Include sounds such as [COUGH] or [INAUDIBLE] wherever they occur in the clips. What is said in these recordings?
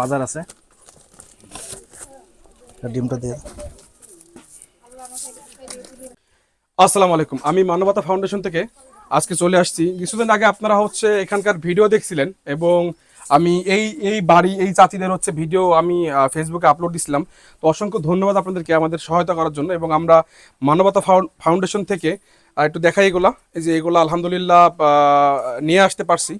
বাজার আছে। ডিমটা দিয়ে আসসালামু আলাইকুম। আমি মানবতা ফাউন্ডেশন থেকে আজকে চলে আসছি। কিছুদিন আগে আপনারা হচ্ছে এখানকার ভিডিও দেখছিলেন এবং আমি এই এই বাড়ি, এই চাচিদের হচ্ছে ভিডিও আমি ফেসবুকে আপলোড দিছিলাম। তো অসংখ্য ধন্যবাদ আপনাদেরকে আমাদের সহায়তা করার জন্য এবং আমরা মানবতা ফাউন্ডেশন থেকে একটু দেখাই এগুলা। এই যে এগুলা আলহামদুলিল্লাহ নিয়ে আসতে পারছি।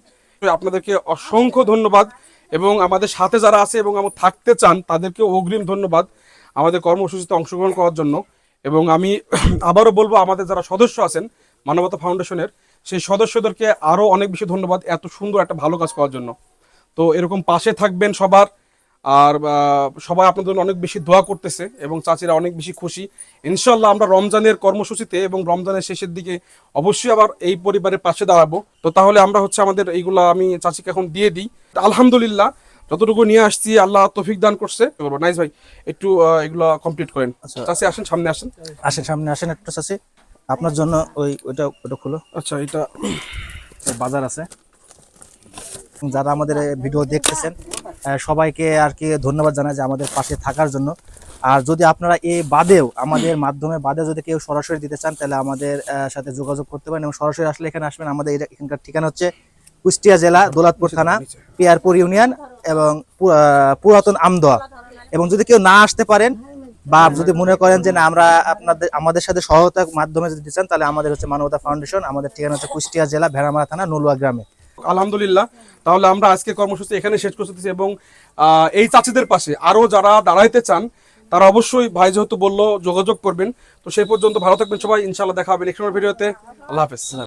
আপনাদেরকে অসংখ্য ধন্যবাদ। এবং আমাদের সাথে যারা আছে এবং আমার থাকতে চান তাদেরকে অগ্রিম ধন্যবাদ আমাদের কর্মসূচিতে অংশগ্রহণ করার জন্য। এবং আমি [CLEARS THROAT] আবারও বলব, আমাদের যারা সদস্য আছেন, মানবতা ফাউন্ডেশনের, সেই সদস্যদেরকে আরও অনেক বেশি ধন্যবাদ এত সুন্দর একটা ভালো কাজ করার জন্য। তো এরকম পাশে থাকবেন সবার। আর সবাই আপনাদের জন্য অনেক বেশি দোয়া করতেছে এবং চাচিরা অনেক বেশি খুশি। ইনশাল্লাহ আমরা রমজানের কর্মসূচিতে এবং রমজানের শেষের দিকে অবশ্যই আবার এই পরিবারের পাশে দাঁড়াবো। তো তাহলে আমরা হচ্ছে আমাদের এইগুলা আমি চাচিকে এখন দিয়ে দিই। আলহামদুলিল্লাহ যতটুকু নিয়ে আসছি আল্লাহ তৌফিক দান করছে। নাইস ভাই একটু এগুলা কমপ্লিট করেন। আচ্ছা। চাচি আসেন সামনে আসেন। আসেন সামনে আসেন একটু চাষি আপনার জন্য ওই ওইটা ওটা খুলো। আচ্ছা এটা বাজার আছে। যারা আমাদের ভিডিও দেখতেছেন সবাইকে আর কি ধন্যবাদ জানাই যে আমাদের পাশে থাকার জন্য। আর যদি আপনারা এই বাদেও আমাদের মাধ্যমে বাদে যদি কেউ সরাসরি দিতে চান তাহলে আমাদের সাথে যোগাযোগ করতে পারেন। এবং সরাসরি আসলে এখানে আসবেন। আমাদের এখানকার ঠিকানা হচ্ছে কুষ্টিয়া জেলা দৌলতপুর থানা পিয়ারপুর ইউনিয়ন এবং পুরাতন আমদোয়া। এবং যদি কেউ না আসতে পারেন বা যদি মনে করেন যে না আমরা আপনাদের আমাদের সাথে সহায়তার মাধ্যমে যদি দিতে চান তাহলে আমাদের হচ্ছে মানবতা ফাউন্ডেশন আমাদের ঠিকানা হচ্ছে কুষ্টিয়া জেলা ভেড়ামারা থানা নলুয়া গ্রামে। আলহামদুলিল্লাহ। তাহলে আমরা আজকে কর্মসূচি এখানে শেষ করতেছি এবং এই চাচিদের পাশে আরও যারা দাঁড়াইতে চান, তারা অবশ্যই ভাই যেহেতু বলল যোগাযোগ করবেন, তো সেই পর্যন্ত ভালো থাকবেন সবাই। ইনশাল্লাহ দেখা হবে নেক্সট ভিডিওতে আল্লাহ হাফেজ।